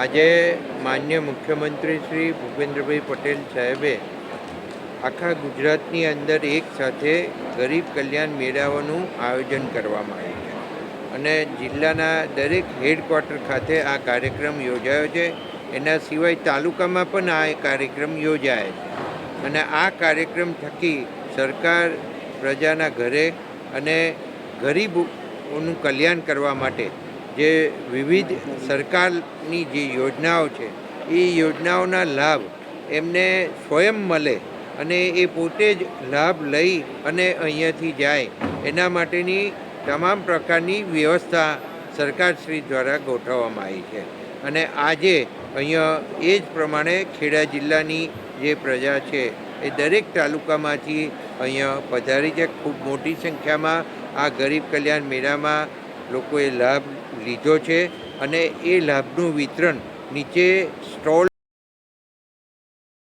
આજે માન્ય મુખ્યમંત્રી શ્રી ભૂપેન્દ્રભાઈ પટેલ સાહેબે આખા ગુજરાતની અંદર એક સાથે ગરીબ કલ્યાણ મેળાઓનું આયોજન કરવામાં આવ્યું છે. અને જિલ્લાના દરેક હેડક્વાર્ટર ખાતે આ કાર્યક્રમ યોજાયો છે. એના સિવાય તાલુકામાં પણ આ કાર્યક્રમ યોજાય છે. અને આ કાર્યક્રમ થકી સરકાર પ્રજાના ઘરે અને ગરીબોનું કલ્યાણ કરવા માટે જે વિવિધ સરકારની જે યોજનાઓ છે, એ યોજનાઓના લાભ એમને સ્વયં મળે અને એ પોતે જ લાભ લઈ અને અહીંયાથી જાય. એના માટેની તમામ પ્રકારની વ્યવસ્થા સરકારશ્રી દ્વારા ગોઠવવામાં આવી છે. અને આજે અહીંયા એ જ પ્રમાણે ખેડા જિલ્લાની જે પ્રજા છે, એ દરેક તાલુકામાંથી અહીંયા પધારી છે. ખૂબ મોટી સંખ્યામાં આ ગરીબ કલ્યાણ મેળામાં લોકોએ લાભ લીધો છે અને એ લાભનું વિતરણ નીચે સ્ટોલ